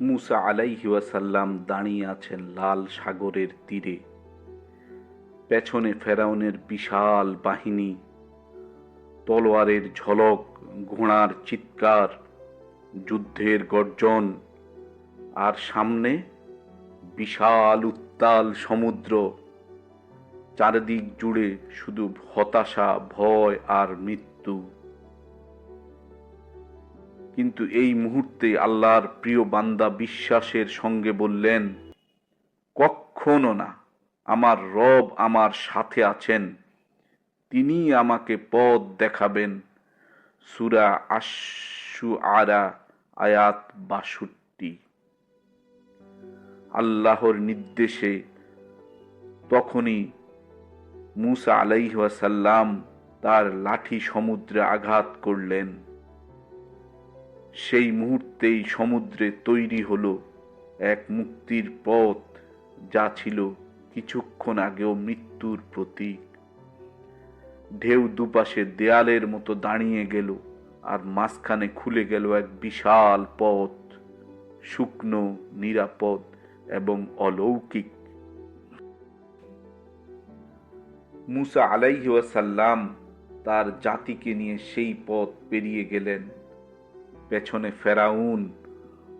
মুসা আলাইহি ওয়াসাল্লাম দাঁড়িয়ে আছেন লাল সাগরের তীরে। পেছনে ফেরাউনের বিশাল বাহিনী, তলোয়ারের ঝলক, ঘোড়ার চিৎকার, যুদ্ধের গর্জন, আর সামনে বিশাল উত্তাল সমুদ্র। চারিদিক জুড়ে শুধু হতাশা, ভয় আর মৃত্যু। কিন্তু এই মুহূর্তে আল্লাহর প্রিয় বান্দা বিশ্বাসের সঙ্গে বললেন কখনো না, আমার রব আমার সাথে আছেন, তিনি আমাকে পথ দেখাবেন। সুরা আশু আরা আয়াত বাষট্টি। আল্লাহর নির্দেশে তখনই মুসা আলাইহাসাল্লাম তার লাঠি সমুদ্রে আঘাত করলেন। সেই মুহূর্তেই সমুদ্রে তৈরি হলো এক মুক্তির পথ যা ছিল কিছুক্ষণ আগেও মৃত্যুর প্রতীক। ঢেউ দুপাশে দেয়ালের মতো দাঁড়িয়ে গেল আর মাঝখানে খুলে গেল এক বিশাল পথ, শুকনো, নিরাপদ এবং অলৌকিক। মুসা আলাইহাসাল্লাম তার জাতিকে নিয়ে সেই পথ পেরিয়ে গেলেন। পেছনে ফেরাউন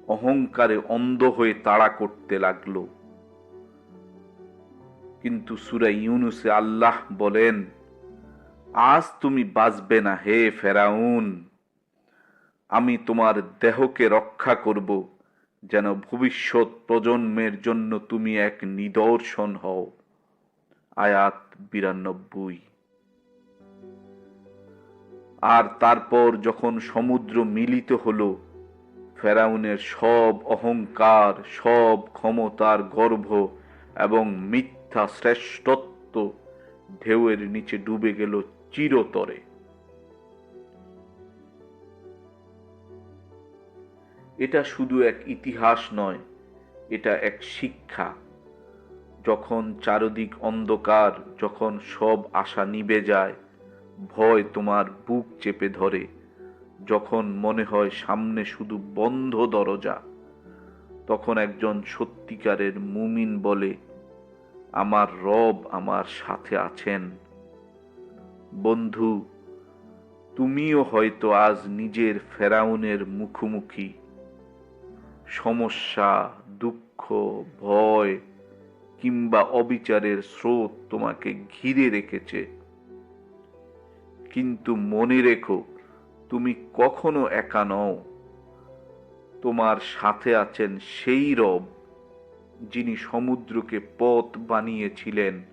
অহংকারে অন্ধ হয়ে তাড়া করতে লাগল। কিন্তু সুরা ইউনুসে আল্লাহ বলেন, আজ তুমি বাঁচবে না হে ফেরাউন। আমি তোমার দেহকে রক্ষা করব, যেন ভবিষ্যৎ প্রজন্মের জন্য তুমি এক নিদর্শন হও। আয়াত বিরানব্বই। আর তারপর যখন সমুদ্র মিলিত হলো, ফেরাউনের সব অহংকার, সব ক্ষমতার গর্ভ এবং মিথ্যা শ্রেষ্ঠত্ব ঢেউয়ের নিচে ডুবে গেল চিরতরে। এটা শুধু এক ইতিহাস নয়, এটা এক শিক্ষা। যখন চারদিক অন্ধকার, যখন সব আশা নিবে যায় ভয় তোমার বুক চেপে ধরে, যখন মনে হয় সামনে শুধু বন্ধ দরজা, তখন একজন সত্যিকারের মুমিন বলে, আমার রব আমার সাথে আছেন। বন্ধু, তুমিও হয়তো আজ নিজের ফেরাউনের মুখোমুখি। সমস্যা, দুঃখ, ভয় কিংবা অবিচারের স্রোত তোমাকে ঘিরে রেখেছে। কিন্তু মনে রেখো, তুমি কখনো একা নও। তোমার সাথে আছেন সেই রব, যিনি সমুদ্রকে পথ বানিয়েছিলেন।